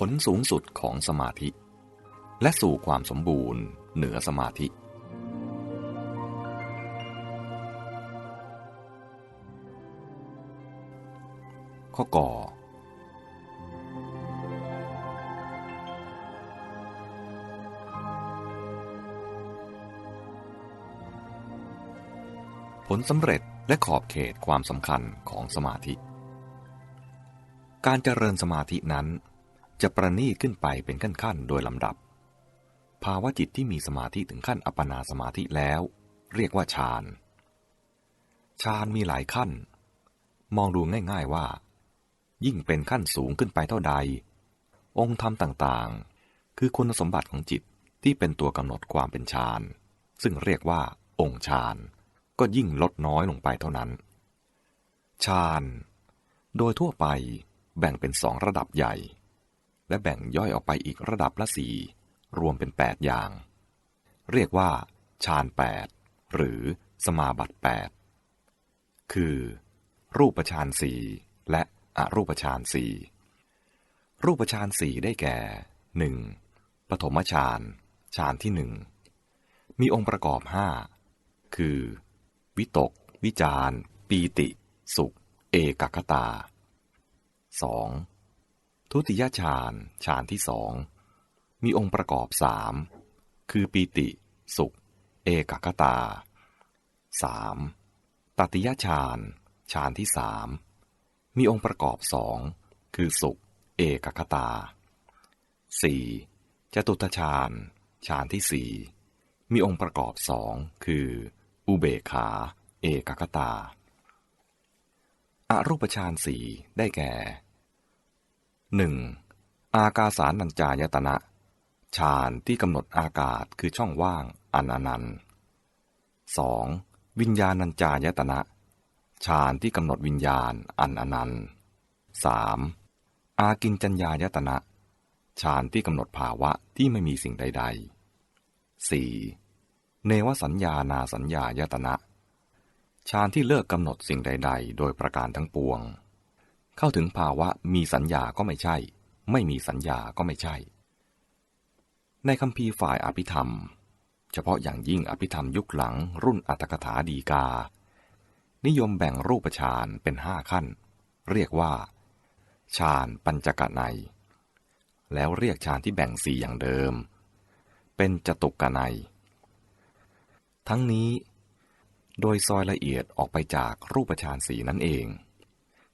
ผลสูงสุดของสมาธิ และสู่ความสมบูรณ์เหนือสมาธิ ข้อก่อผลสำเร็จและขอบเขตความสำคัญของสมาธิ การเจริญสมาธินั้น จะประนีขึ้นไปเป็นขั้นๆ โดยลำดับ ภาวะจิตที่มีสมาธิถึงขั้นอัปปนาสมาธิแล้ว เรียกว่าฌานฌานมีหลายขั้น มองดูง่ายๆว่า ยิ่งเป็นขั้นสูงขึ้นไปเท่าใด องค์ธรรมต่างๆ คือคุณสมบัติของจิตที่เป็นตัวกำหนดความเป็นฌานซึ่งเรียกว่า องค์ฌานก็ยิ่งลดน้อยลงไปเท่านั้นฌานโดยทั่วไปแบ่งเป็นสองระดับใหญ่ และแบ่งย่อยออกไปอีกระดับละสี่รวมเป็นแปดอย่าง เรียกว่าฌานแปดหรือสมาบัติแปดคือ รูปฌานสี่และอรูปฌานสี่รูปฌานสี่ได้แก่หนึ่งปฐมฌานฌานที่หนึ่งมีองค์ประกอบห้าคือ วิตก วิจารปีติ สุข เอกคตา 2. ทุติยฌานฌานที่สอง มีองค์ประกอบสามคือปีติ สุข เอกคตา 3. ตติยฌานฌานที่สามมีองค์ประกอบสองคือสุข เอกคตา 4. จตุตฌานฌานที่สี่มีองค์ประกอบสองคือ อุเบขา เอกคตาอารูปฌานสี่ได้แก่ 1. อากาสานัญจายตนะฌานที่กำหนดอากาศคือช่องว่างอันอนันต์ 2. วิญญาณัญจายตนะฌานที่กำหนดวิญญาณอันอนันต์ 3. อากินจัญญายตนะฌานที่กำหนดภาวะที่ไม่มีสิ่งใด ๆ 4. เนวสัญญานาสัญญายตนะฌานที่เลิกกำหนดสิ่งใด ๆ โดยประการทั้งปวง เข้าถึงภาวะมีสัญญาก็ไม่ใช่ ไม่มีสัญญาก็ไม่ใช่ ในคำพีฝ่ายอภิธรรม เฉพาะอย่างยิ่งอภิธรรมยุคหลังรุ่นอัตถกถาดีกา นิยมแบ่งรูปฌานเป็นห้าขั้น เรียกว่าฌานปัญจกนัยแล้วเรียกฌานที่แบ่งสี่อย่างเดิม เป็นจตุกนัยทั้งนี้โดยซอยละเอียดออกไปจากรูปฌานสีนั่นเอง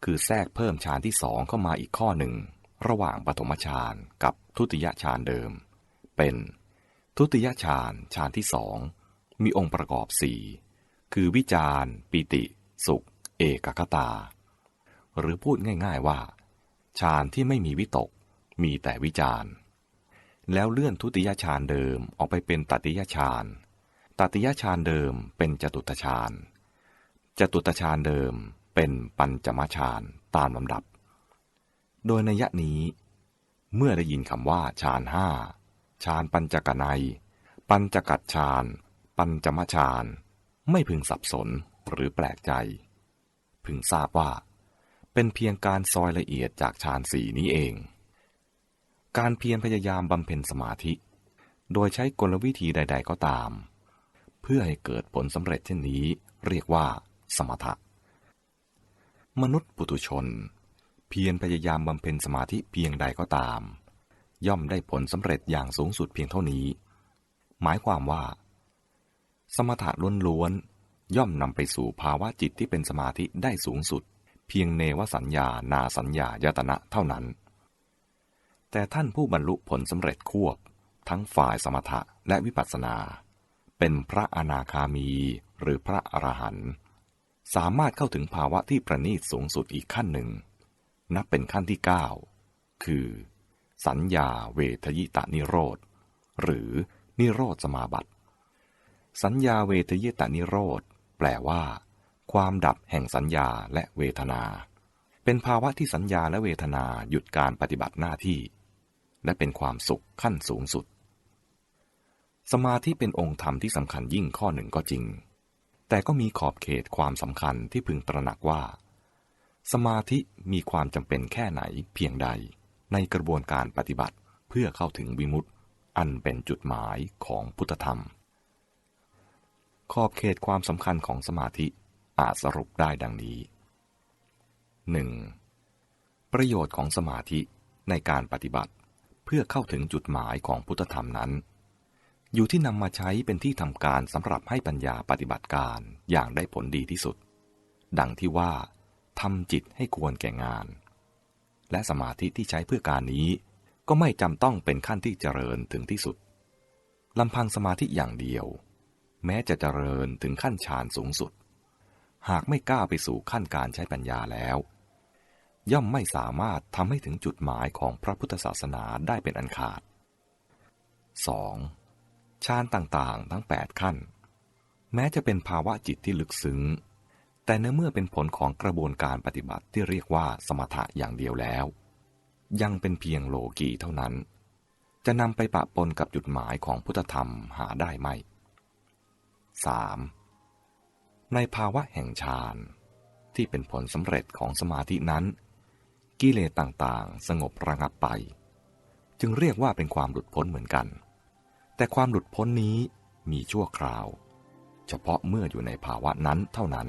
คือแทรกเพิ่มฌานที่สองเข้ามาอีกข้อหนึ่ง ระหว่างปฐมฌานกับทุติยฌานเดิม เป็น ทุติยฌานฌานที่สองมีองค์ประกอบสี่คือวิจารปิติ สุข เอกคตา หรือพูดง่าย ๆว่าฌานที่ไม่มีวิตก มีแต่วิจารแล้วเลื่อนทุติยฌานเดิมออกไปเป็นตติยฌานตติยฌานเดิมเป็นจตุตฌานจตุตฌานเดิม เป็นปัญจมฌานตามลำดับ โดยในยะนี้ เมื่อได้ยินคำว่าฌานห้าฌานปัญจกนัย ปัญจกัดฌานปัญจมฌานไม่พึงสับสนหรือแปลกใจ พึงทราบว่า เป็นเพียงการซอยละเอียดจากฌานสี่นี้เอง การเพียรพยายามบำเพ็ญสมาธิ โดยใช้กลวิธีใด ๆ ก็ตาม เพื่อให้เกิดผลสำเร็จเช่นนี้ เรียกว่า สมถะ มนุษย์ปุถุชน เพียรพยายามบำเพ็ญสมาธิเพียงใดก็ตาม ย่อมได้ผลสำเร็จอย่างสูงสุดเพียงเท่านี้ หมายความว่า สมถะล้วนๆย่อมนำไปสู่ภาวะจิตที่เป็นสมาธิได้สูงสุด เพียงเนวสัญญานาสัญญายตนะเท่านั้น แต่ท่านผู้บรรลุผลสำเร็จควบ ทั้งฝ่ายสมถะและวิปัสสนา เป็นพระอนาคามีหรือพระอรหันต์ สามารถเข้าถึงภาวะที่ประณีตสูงสุดอีกขั้นหนึ่ง นับเป็นขั้นที่ 9 คือ สัญญาเวทยิตานิโรธ หรือนิโรธสมาบัติ สัญญาเวทยิตานิโรธ แปลว่า ความดับแห่งสัญญาและเวทนา เป็นภาวะที่สัญญาและเวทนาหยุดการปฏิบัติหน้าที่ และเป็นความสุขขั้นสูงสุด สมาธิเป็นองค์ธรรมที่สำคัญยิ่งข้อหนึ่งก็จริง แต่ก็มีขอบเขตความสำคัญที่พึงตระหนักว่า สมาธิมีความจำเป็นแค่ไหนเพียงใด ในกระบวนการปฏิบัติเพื่อเข้าถึงวิมุตติ อันเป็นจุดหมายของพุทธธรรม ขอบเขตความสำคัญของสมาธิอาจสรุปได้ดังนี้ 1. ประโยชน์ของสมาธิในการปฏิบัติเพื่อเข้าถึงจุดหมายของพุทธธรรมนั้น อยู่ที่นำมาใช้เป็นที่ทำการสำหรับให้ปัญญาปฏิบัติการอย่างได้ผลดีที่สุด ดังที่ว่าทำจิตให้ควรแก่งาน และสมาธิที่ใช้เพื่อการนี้ ก็ไม่จำต้องเป็นขั้นที่เจริญถึงที่สุดลำพังสมาธิอย่างเดียว แม้จะเจริญถึงขั้นฌานสูงสุด หากไม่กล้าไปสู่ขั้นการใช้ปัญญาแล้ว ย่อมไม่สามารถทำให้ถึงจุดหมายของพระพุทธศาสนาได้เป็นอันขาด 2. ฌานต่างๆ ทั้ง 8 ขั้น แม้จะเป็นภาวะจิตที่ลึกซึ้ง แต่เนื่อเมื่อเป็นผลของกระบวนการปฏิบัติที่เรียกว่าสมถะอย่างเดียวแล้ว ยังเป็นเพียงโลกีเท่านั้น จะนำไปปะปนกับจุดหมายของพุทธธรรมหาได้ไหม 3. ในภาวะแห่งฌานที่เป็นผลสำเร็จของสมาธินั้น กิเลสต่างๆ สงบระงับไป จึงเรียกว่าเป็นความหลุดพ้นเหมือนกัน แต่ความหลุดพ้นนี้มีชั่วคราว เฉพาะเมื่ออยู่ในภาวะนั้นเท่านั้น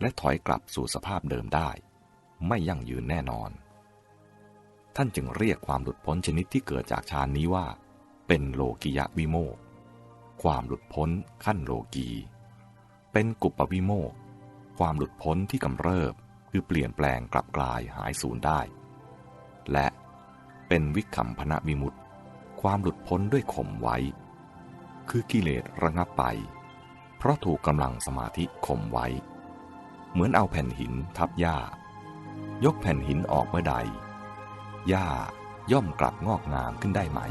และถอยกลับสู่สภาพเดิมได้ ไม่ยั่งยืนแน่นอน ท่านจึงเรียกความหลุดพ้นชนิดที่เกิดจากฌานนี้ว่า เป็นโลกิยะวิโมกความหลุดพ้นขั้นโลกี เป็นกุปปวิโมกความหลุดพ้นที่กำเริบคือเปลี่ยนแปลงกลับกลายหายสูญได้ และเป็นวิคัมพนะวิมุตติ ความหลุดพ้นด้วยข่มไว้ คือกิเลสระงับไป เพราะถูกกำลังสมาธิข่มไว้ เหมือนเอาแผ่นหินทับหญ้า ยกแผ่นหินออกเมื่อใดหญ้าย่อมกลับงอกงามขึ้นได้ใหม่